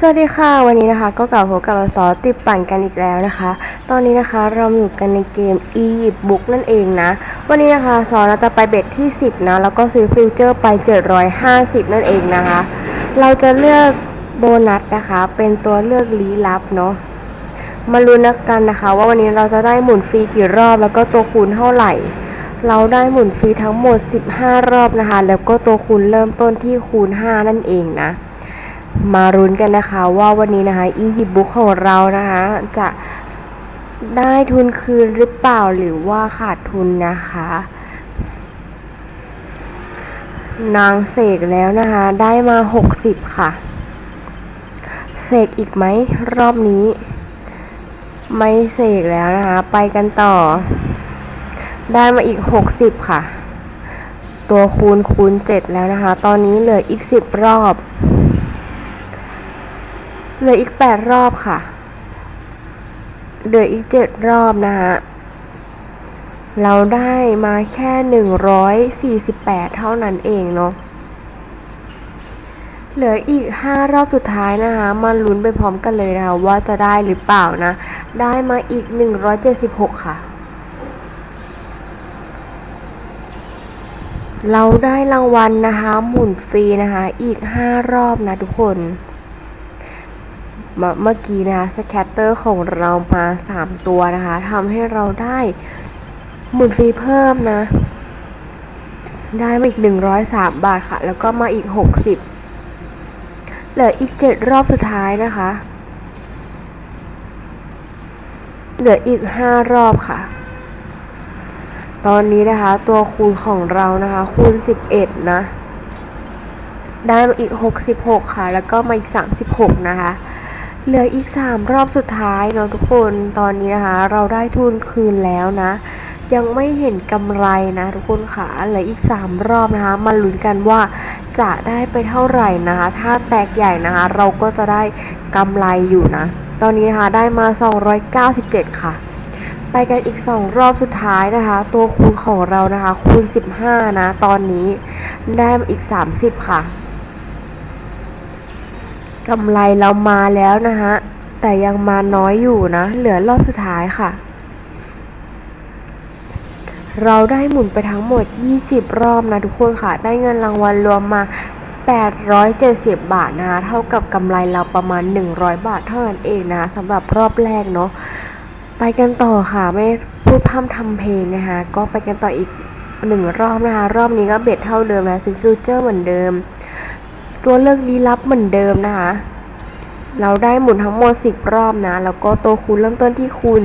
สวัสดีค่ะ วันนี้นะคะก็กลับพบกับซอสติดปั่นกันอีกแล้วนะคะ ตอนนี้นะคะเราอยู่กันในเกม e y p Book นั่นเองนะ วันนี้นะคะซอสจะไปเบ็ดที่ 10 นะ แล้วก็ซื้อฟิวเจอร์ไป 750 นั่นเองนะคะ เราจะเลือกโบนัสนะคะ เป็นตัวเลือกลี้ลับเนาะมาลุ้นกันนะคะ ว่าวันนี้เราจะได้หมุนฟรีกี่รอบ แล้วก็ตัวคูณเท่าไหร่ เราได้หมุนฟรีทั้งหมด 15 รอบนะคะ แล้วก็ตัวคูณเริ่มต้นที่คูณ 5 นั่นเองนะ มารุ้นกันนะคะว่าวันนี้นะคะอียิปบุ๊กของเรานะคะจะได้ทุนคืนหรือเปล่าหรือว่าขาดทุนนะคะ นางเสกแล้วนะคะ ได้มา 60 ค่ะ เสกอีกไหมรอบนี้ ไม่เสกแล้วนะคะ ไปกันต่อ ได้มาอีก 60 ค่ะ ตัวคูณคูณ 7 แล้วนะคะ ตอนนี้เหลืออีก 10 รอบ เหลืออีก 8 รอบค่ะ เหลืออีก 7 รอบนะฮะเราได้มาแค่ 148 เท่านั้นเองเนาะ เหลืออีก 5 รอบสุดท้ายนะคะ มาลุ้นไปพร้อมกันเลยนะคะว่าจะได้หรือเปล่านะ ได้มาอีก 176 ค่ะ เราได้รางวัลนะคะ หมุนฟรีนะคะ อีก 5 รอบนะทุกคน เมื่อเมื่อกี้นะคะสแคตเตอร์ของเรามา 3 ตัวนะคะทำให้เราได้หมุนฟรีเพิ่มนะ ได้มาอีก 103 บาทค่ะ แล้วก็มาอีก 60 เหลืออีก 7 รอบสุดท้ายนะคะ เหลืออีก 5 รอบค่ะ ตอนนี้นะคะตัวคูณของเรานะคะ คูณ 11 นะ ได้มาอีก 66 ค่ะ แล้วก็มาอีก 36 นะคะ เหลืออีก 3 รอบสุดท้ายเนาะทุกคนตอนนี้นะคะ เราได้ทุนคืนแล้วนะ ยังไม่เห็นกำไรนะทุกคนค่ะเหลืออีก 3 รอบนะคะ มาลุ้นกันว่าจะได้ไปเท่าไหร่นะคะ ถ้าแตกใหญ่นะคะ เราก็จะได้กำไรอยู่นะ ตอนนี้นะคะได้มา 297 ค่ะ ไปกันอีก 2 รอบสุดท้ายนะคะ ตัวคูณของเรานะคะ คูณ 15 นะ ตอนนี้ได้มาอีก 30 ค่ะ กำไรเรามาแล้วนะฮะ แต่ยังมาน้อยอยู่นะ เหลือรอบสุดท้ายค่ะ เราได้หมุนไปทั้งหมด 20 รอบนะทุกคนค่ะ ได้เงินรางวัลรวมมา 870 บาทนะ เท่ากับกำไรเราประมาณ 100 บาทเท่านั้นเองนะคะสำหรับรอบแรกเนาะ ไปกันต่อค่ะ ไม่พูดพร่ำทำเพลงนะคะ ก็ไปกันต่ออีกหนึ่งรอบนะคะ รอบนี้ก็เบ็ดเท่าเดิมนะซื้อฟิวเจอร์เหมือนเดิม ตัวเลือกลี้ลับเหมือนเดิมนะคะ เราได้หมุนทั้งหมด 10 รอบนะ แล้วก็ตัวคูณเริ่มต้นที่คูณ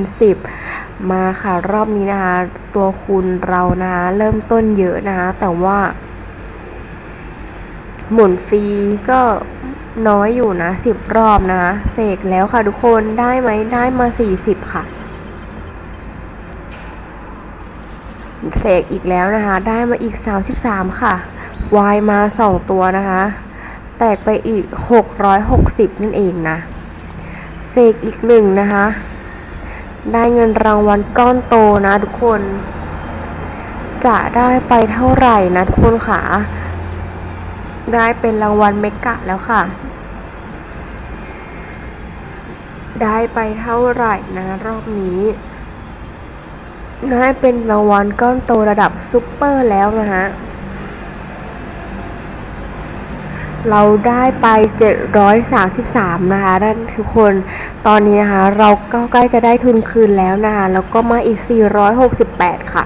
10 มาค่ะรอบนี้นะคะ ตัวคูณเรานะคะเริ่มต้นเยอะนะคะ แต่ว่า หมุนฟรีก็น้อยอยู่นะ 10 รอบนะคะเสกแล้วค่ะทุกคนได้ไหมได้มา 40 ค่ะเสกอีกแล้วนะคะ ได้มาอีก 33 ค่ะ วายมา 2 ตัวนะคะ แตกไปอีก 660 นั่นเองนะ เสกอีกหนึ่งนะคะ ได้เงินรางวัลก้อนโตนะทุกคน จะได้ไปเท่าไหร่นะทุกคนค่ะ ได้เป็นรางวัลเมกะแล้วค่ะ ได้ไปเท่าไหร่นะรอบนี้ได้เป็นรางวัลก้อนโตระดับซุปเปอร์แล้วนะฮะ เราได้ไป 733 นะคะท่านทุกคนตอนนี้นะคะ เราก็ใกล้จะได้ทุนคืนแล้วนะคะแล้วก็มาอีก 468 ค่ะ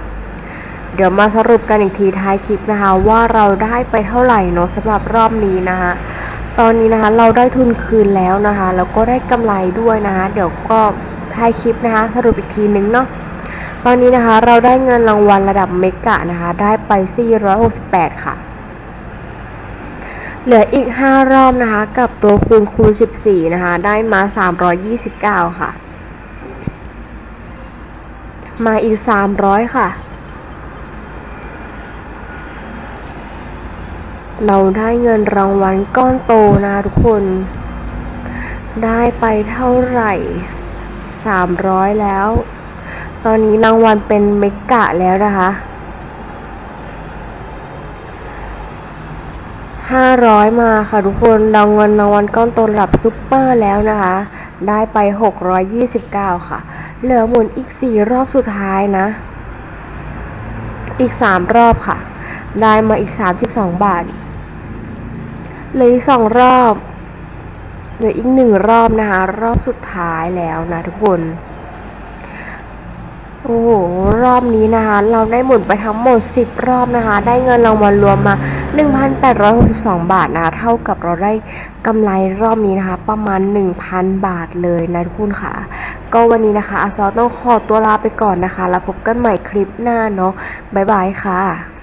เดี๋ยวมาสรุปกันอีกทีท้ายคลิปนะคะ ว่าเราได้ไปเท่าไหร่เนาะสำหรับรอบนี้นะคะตอนนี้นะคะเราได้ทุนคืนแล้วนะคะแล้วก็ได้กำไรด้วยนะคะเดี๋ยวก็ท้ายคลิปนะคะ สรุปอีกทีนึงเนาะตอนนี้นะคะเราได้เงินรางวัลระดับเมกะนะคะ ได้ไป 468 ค่ะ เหลืออีก 5 รอบนะคะ กับตัวคูณคูณ 14 นะคะ ได้มา 329 ค่ะ มาอีก 300 ค่ะ เราได้เงินรางวัลก้อนโตนะทุกคน ได้ไปเท่าไหร่ 300 แล้ว ตอนนี้รางวัลเป็นเมกะแล้วนะคะ 500 มาค่ะทุกคนรางวัลรางวัลก้อนโตระดับซุปเปอร์แล้วนะคะ ได้ไป 629 ค่ะ เหลือหมุนอีก 4 รอบสุดท้ายนะ อีก 3 รอบค่ะ ได้มาอีก 32 บาทเหลืออีก 2 รอบเหลืออีก 1 รอบนะคะ รอบสุดท้ายแล้วนะทุกคน โอ้โหรอบนี้นะคะ เราได้หมุนไปทั้งหมด 10 รอบนะคะ ได้เงินรางวัลรวมมา 1,862 บาทนะคะ เท่ากับเราได้กำไรรอบนี้นะคะ ประมาณ 1,000 บาทเลยนะทุกคนค่ะ ก็วันนี้นะคะอาซอต้องขอตัวลาไปก่อนนะคะ แล้วพบกันใหม่คลิปหน้าเนาะบ๊ายบายค่ะ